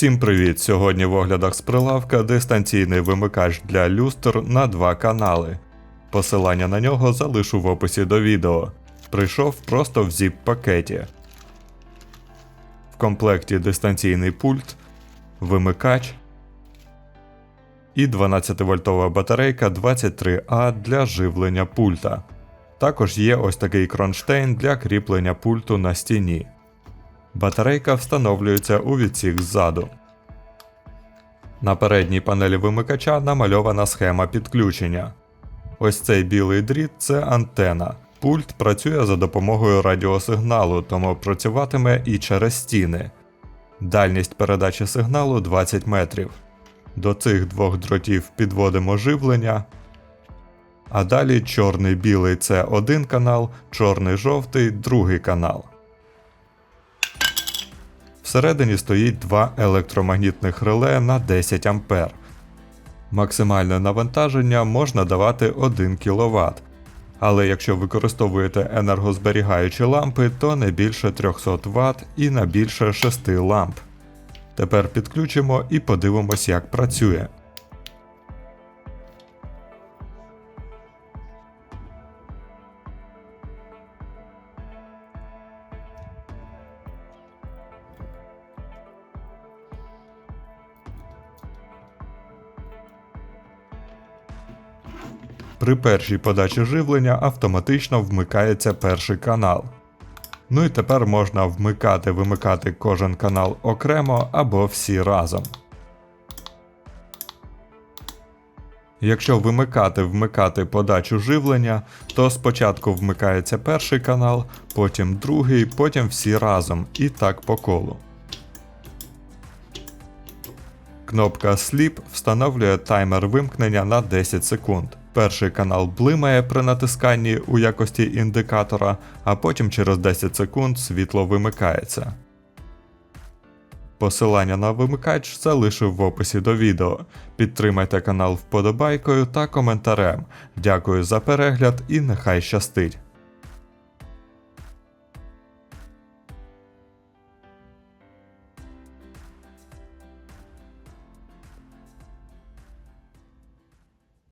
Всім привіт! Сьогодні в оглядах з прилавка дистанційний вимикач для люстр на два канали. Посилання на нього залишу в описі до відео. Прийшов просто в zip пакеті. В комплекті дистанційний пульт, вимикач і 12-вольтова батарейка 23А для живлення пульта. Також є ось такий кронштейн для кріплення пульту на стіні. Батарейка встановлюється у відсік ззаду. На передній панелі вимикача намальована схема підключення. Ось цей білий дріт це антена. Пульт працює за допомогою радіосигналу, тому працюватиме і через стіни. Дальність передачі сигналу 20 метрів. До цих двох дротів підводимо живлення. А далі чорний білий це один канал, чорний жовтий другий канал. Всередині стоїть два електромагнітних реле на 10 А. Максимальне навантаження можна давати 1 кВт. Але якщо використовуєте енергозберігаючі лампи, то не більше 300 Вт і на більше 6 ламп. Тепер підключимо і подивимось, як працює. При першій подачі живлення автоматично вмикається перший канал. Ну і тепер можна вмикати-вимикати кожен канал окремо або всі разом. Якщо вимикати-вмикати подачу живлення, то спочатку вмикається перший канал, потім другий, потім всі разом і так по колу. Кнопка Sleep встановлює таймер вимкнення на 10 секунд. Перший канал блимає при натисканні у якості індикатора, а потім через 10 секунд світло вимикається. Посилання на вимикач залишив в описі до відео. Підтримайте канал вподобайкою та коментарем. Дякую за перегляд і нехай щастить!